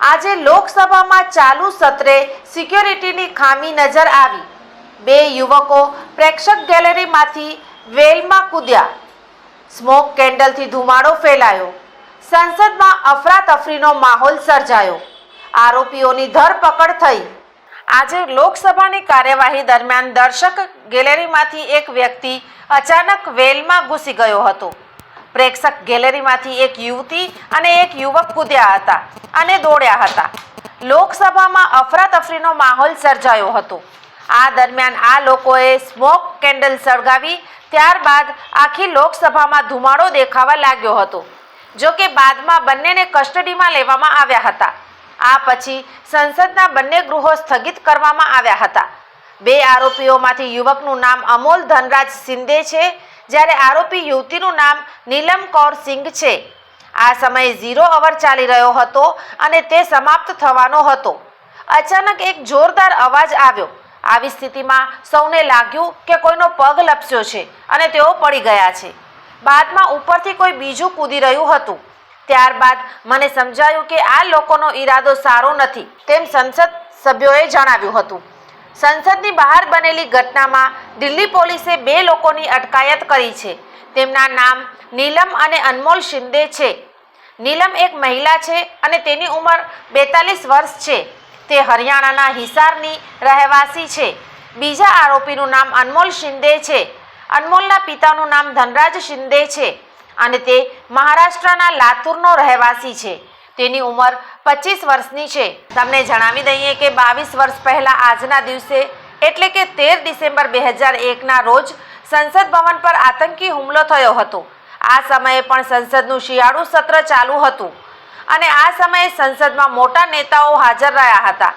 આજે લોકસભામાં ચાલુ સત્રે સિક્યોરિટીની ખામી નજર આવી. બે યુવકો પ્રેક્ષક ગેલેરીમાંથી વેલમાં કૂદ્યા. સ્મોક કેન્ડલથી ધુમાડો ફેલાયો. સંસદમાં અફરાતફરીનો માહોલ સર્જાયો. આરોપીઓની ધરપકડ થઈ. આજે લોકસભાની કાર્યવાહી દરમિયાન દર્શક ગેલેરીમાંથી એક વ્યક્તિ અચાનક વેલમાં ઘૂસી ગયો હતો. પ્રેક્ષક ગેલેરીમાંથી એક યુવતી અને એક યુવક કૂદ્યા હતા અને દોડ્યા હતા. લોકસભામાં અફરાતફરીનો માહોલ સર્જાયો હતો. આ દરમિયાન આ લોકોએ સ્મોક કેન્ડલ સળગાવી, ત્યારબાદ આખી લોકસભામાં ધુમાડો દેખાવા લાગ્યો હતો, જો કે બાદમાં બંનેને કસ્ટડીમાં લેવામાં આવ્યા હતા. આ પછી સંસદના બંને ગૃહો સ્થગિત કરવામાં આવ્યા હતા. બે આરોપીઓમાંથી યુવકનું નામ અમોલ ધનરાજ શિંદે છે જ્યારે આરોપી યુવતીનું નામ નીલમ કૌર સિંઘ છે. આ સમયે ઝીરો અવર ચાલી રહ્યો હતો અને તે સમાપ્ત થવાનો હતો. અચાનક એક જોરદાર અવાજ આવ્યો. આવી સ્થિતિમાં સૌને લાગ્યું કે કોઈનો પગ લપસ્યો છે અને તેઓ પડી ગયા છે. બાદમાં ઉપરથી કોઈ બીજું કૂદી રહ્યું હતું. ત્યારબાદ મને સમજાયું કે આ લોકોનો ઈરાદો સારો નથી, તેમ સંસદ સભ્યોએ જણાવ્યું હતું. સંસદની બહાર બનેલી ઘટનામાં દિલ્હી પોલીસે બે લોકોની અટકાયત કરી છે. તેમના નામ નીલમ અને અનમોલ શિંદે છે. નીલમ એક મહિલા છે અને તેની ઉંમર બેતાલીસ વર્ષ છે. તે હરિયાણાના હિસારની રહેવાસી છે. બીજા આરોપીનું નામ અનમોલ શિંદે છે. અનમોલના પિતાનું નામ ધનરાજ શિંદે છે અને તે મહારાષ્ટ્રના લાતુરનો રહેવાસી છે. તેની ઉંમર પચીસ વર્ષની છે. તમને જણાવી દઈએ કે બાવીસ વર્ષ પહેલાં આજના દિવસે, એટલે કે તેર ડિસેમ્બર બે હજાર એકના રોજ, સંસદ ભવન પર આતંકી હુમલો થયો હતો. આ સમયે પણ સંસદનું શિયાળુ સત્ર ચાલુ હતું અને આ સમયે સંસદમાં મોટા નેતાઓ હાજર રહ્યા હતા.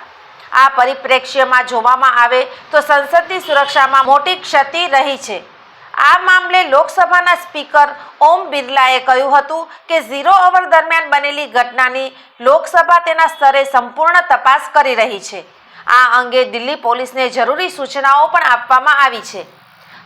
આ પરિપ્રેક્ષ્યમાં જોવામાં આવે તો સંસદની સુરક્ષામાં મોટી ક્ષતિ રહી છે. આ મામલે લોકસભાના સ્પીકર ઓમ બિરલાએ કહ્યું હતું કે ઝીરો અવર દરમિયાન બનેલી ઘટનાની લોકસભા તેના સ્તરે સંપૂર્ણ તપાસ કરી રહી છે. આ અંગે દિલ્હી પોલીસને જરૂરી સૂચનાઓ પણ આપવામાં આવી છે.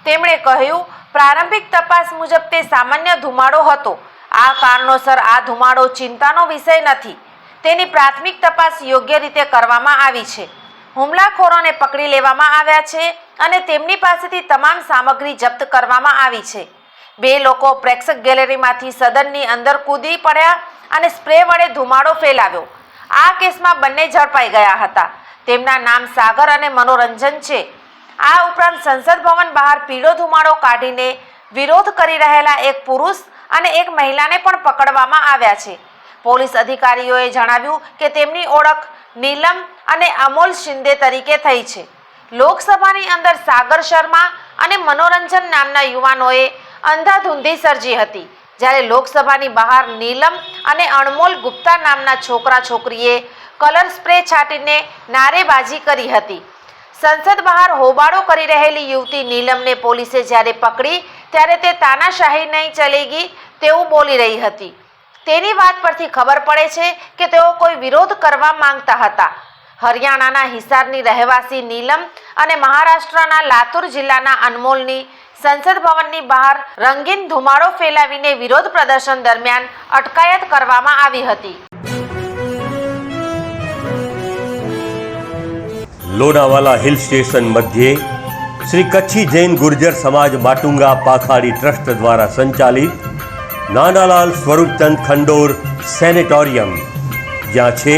તેમણે કહ્યું, પ્રારંભિક તપાસ મુજબ તે સામાન્ય ધુમાડો હતો. આ કારણોસર આ ધુમાડો ચિંતાનો વિષય નથી. તેની પ્રાથમિક તપાસ યોગ્ય રીતે કરવામાં આવી છે. હુમલાખોરોને પકડી લેવામાં આવ્યા છે અને તેમની પાસેથી તમામ સામગ્રી જપ્ત કરવામાં આવી છે. બે લોકો પ્રેક્ષક ગેલેરીમાંથી સદનની અંદર કૂદી પડ્યા અને સ્પ્રે વડે ધુમાડો ફેલાવ્યો. આ કેસમાં બંને ઝડપાઈ ગયા હતા. તેમના નામ સાગર અને મનોરંજન છે. આ ઉપરાંત સંસદ ભવન બહાર પીળો ધુમાડો કાઢીને વિરોધ કરી રહેલા એક પુરુષ અને એક મહિલાને પણ પકડવામાં આવ્યા છે. પોલીસ અધિકારીઓએ જણાવ્યું કે તેમની ઓળખ નીલમ અને અમોલ શિંદે તરીકે થઈ છે. લોકસભાની અંદર સાગર શર્મા અને મનોરંજન નામના યુવાનોએ અંધાધૂંધી સર્જી હતી. જ્યારે લોકસભાની બહાર નીલમ અને અણમોલ ગુપ્તા નામના છોકરા છોકરીએ કલર સ્પ્રે છાંટીને નારેબાજી કરી હતી. સંસદ બહાર હોબાળો કરી રહેલી યુવતી નીલમને પોલીસે જ્યારે પકડી, ત્યારે તે તાનાશાહી નહીં ચલેગી તેવું બોલી રહી હતી. તેની વાત પરથી ખબર પડે છે કે તેઓ કોઈ વિરોધ કરવા માંગતા હતા. હરિયાણાના હિસારની રહેવાસી નીલમ અને મહારાષ્ટ્રના લાતુર જિલ્લાના અનમોલની સંસદ ભવનની બહાર રંગીન ધુમાડો ફેલાવીને વિરોધ પ્રદર્શન દરમિયાન અટકાયત કરવામાં આવી હતી. લોનાવાલા હિલ સ્ટેશન મધ્યે શ્રી કચ્છી જૈન ગુર્જર સમાજ માટુંગા પાખાડી ટ્રસ્ટ દ્વારા સંચાલિત નાનાલાલ સ્વરૂપચંદ ખંડોર સેનેટોરિયમ, જ્યાં છે